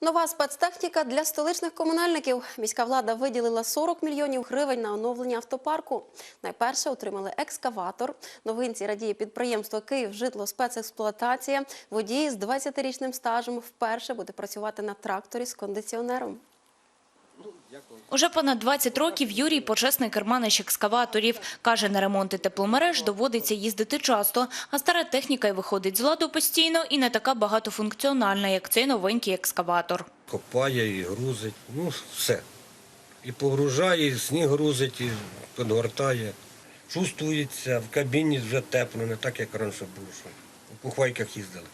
Нова спецтехніка для столичних комунальників. Міська влада виділила 40 мільйонів гривень на оновлення автопарку. Найперше отримали екскаватор. Новинці радіє підприємство Київ житло спецексплуатація. Водій з 20-річним стажем вперше буде працювати на тракторі з кондиціонером. Уже понад 20 років Юрій – почесний керманич екскаваторів. Каже, на ремонти тепломереж доводиться їздити часто, а стара техніка й виходить з ладу постійно і не така багатофункціональна, як цей новенький екскаватор. Копає і грузить, ну все. І погружає, і сніг грузить, і підгортає. Чувствується, в кабіні вже тепло, не так, як раніше було, що у пухвайках їздили.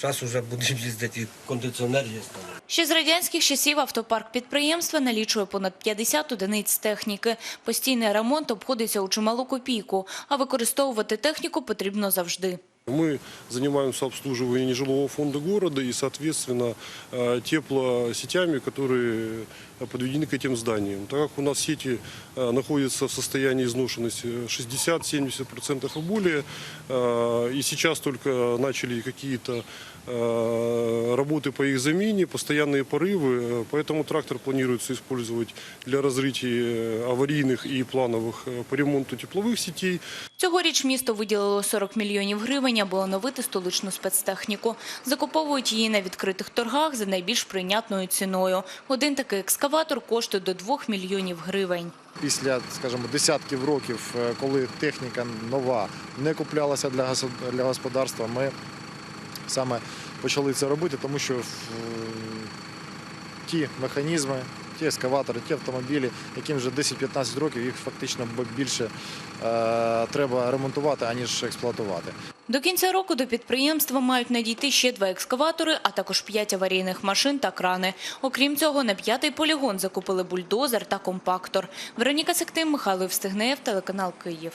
Зараз вже будемо їздити, кондиціонер є. Ще з радянських часів автопарк підприємства налічує понад 50 одиниць техніки. Постійний ремонт обходиться у чималу копійку, а використовувати техніку потрібно завжди. Мы занимаемся обслуживанием нежилого фонда города и, соответственно, э, теплосетями, которые подведены к этим зданиям. Так как у нас сети э, находятся в состоянии изношенности 60-70% и более, э, и сейчас только начали какие-то э, работы по их замене, постоянные порывы, э, поэтому трактор планируется использовать для разрытия э, аварийных и плановых э, по ремонту тепловых сетей, Цьогоріч місто виділило 40 мільйонів гривень, аби оновити столичну спецтехніку. Закуповують її на відкритих торгах за найбільш прийнятною ціною. Один такий екскаватор коштує до 2 мільйонів гривень. Після, скажімо, десятків років, е, коли техніка нова не куплялася для гос- господарства, ми саме почали це робити, тому що е, ті механізми, ті ескаватори, ті автомобілі, яким вже 10-15 років, їх фактично більше е, треба ремонтувати, аніж експлуатувати. До кінця року до підприємства мають надійти ще два екскаватори, а також п'ять аварійних машин та крани. Окрім цього, на п'ятий полігон закупили бульдозер та компактор. Вероніка Сектим, Михайло Евстигнеєв, телеканал Київ.